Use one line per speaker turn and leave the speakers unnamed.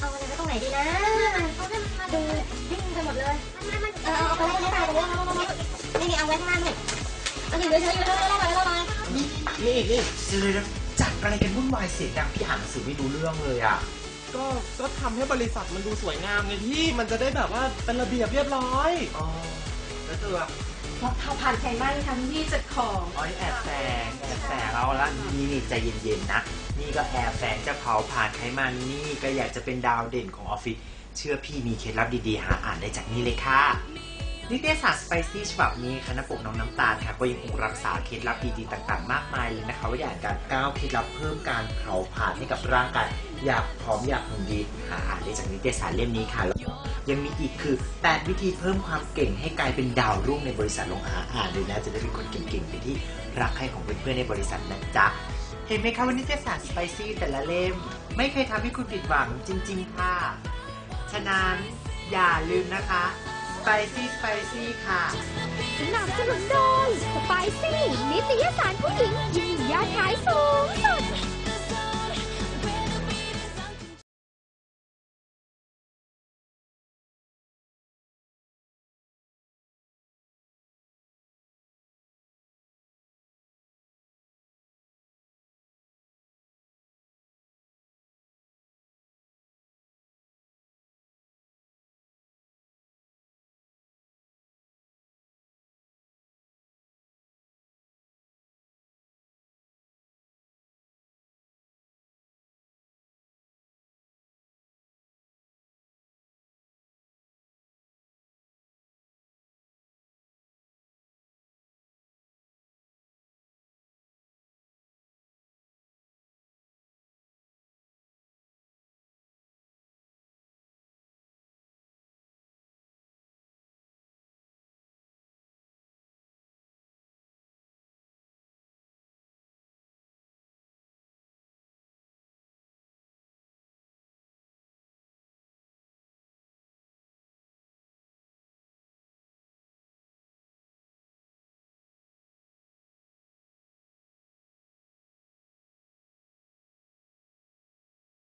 เอาอะไรไว้ตรงไหนดีนะเขาจะมาดูดิ้งไปหมดเลยเออเอาไปไว้ในตาตรงนี้เอานี่นี่เอาไว้ข้างล่างเลยเอาอยู่เฉยๆอยู่แล้วแล้วแล้วแล้ว
นี่นี่นี่เดี๋ยวๆจัดอะไรกันวุ่นวายเสียงดังพี่อ่านหนังสือไม่รู้เรื่องเลยอะ
ก็ก็ทำให้บริษัทมันดูสวยงามไงพี่มันจะได้แบบว่าเป็นระเบียบเรียบร้อย
อ๋อแล้วเธ
เราผ่านไขมันทั้งที่จัดของ
อ๋อนี่แอบแฝงแอบแฝงเอาละนี่นี่ใจเย็นๆนะ นี่ก็แอบแฝงจะเผาผ่านไขมันนี่ก็อยากจะเป็นดาวเด่นของออฟฟิศเชื่อพี่มีเคล็ดลับดีๆ หาอ่านได้จากนี่เลยค่ะ นิตยสารสไปซี่ฉบับนี้ค่ะน้าปกน้องน้ำตาลค่ะก็ยังคงรักษาเคล็ดลับดีๆต่างๆ มากมายเลยนะคะว่าอย่างการก้าวเคล็ดลับเพิ่มการเผาผลาญให้กับร่างกายอยากพร้อมอยากหุ่นดีหาอ่านได้จากนิตยสารเล่มนี้ค่ะแล้วยังมีอีกคือ 8 วิธีเพิ่มความเก่งให้กลายเป็นดาวรุ่งในบริษัทลงหาอ่านเลยนะ จะได้เป็นคนเก่งๆเป็นที่รักใครของเพื่อนๆในบริษัทนะจ๊ะเห็นไหมคะว่านิตยสารสไปซี่แต่ละเล่ม ไม่เคยทำให้คุณผิดหวังจริง ๆ ค่ะ ฉะนั้นอย่าลืมนะคะ Spicy Spicy ค่ะ
สนับสนุนโดยสไปซี่นิตยสารผู้หญิง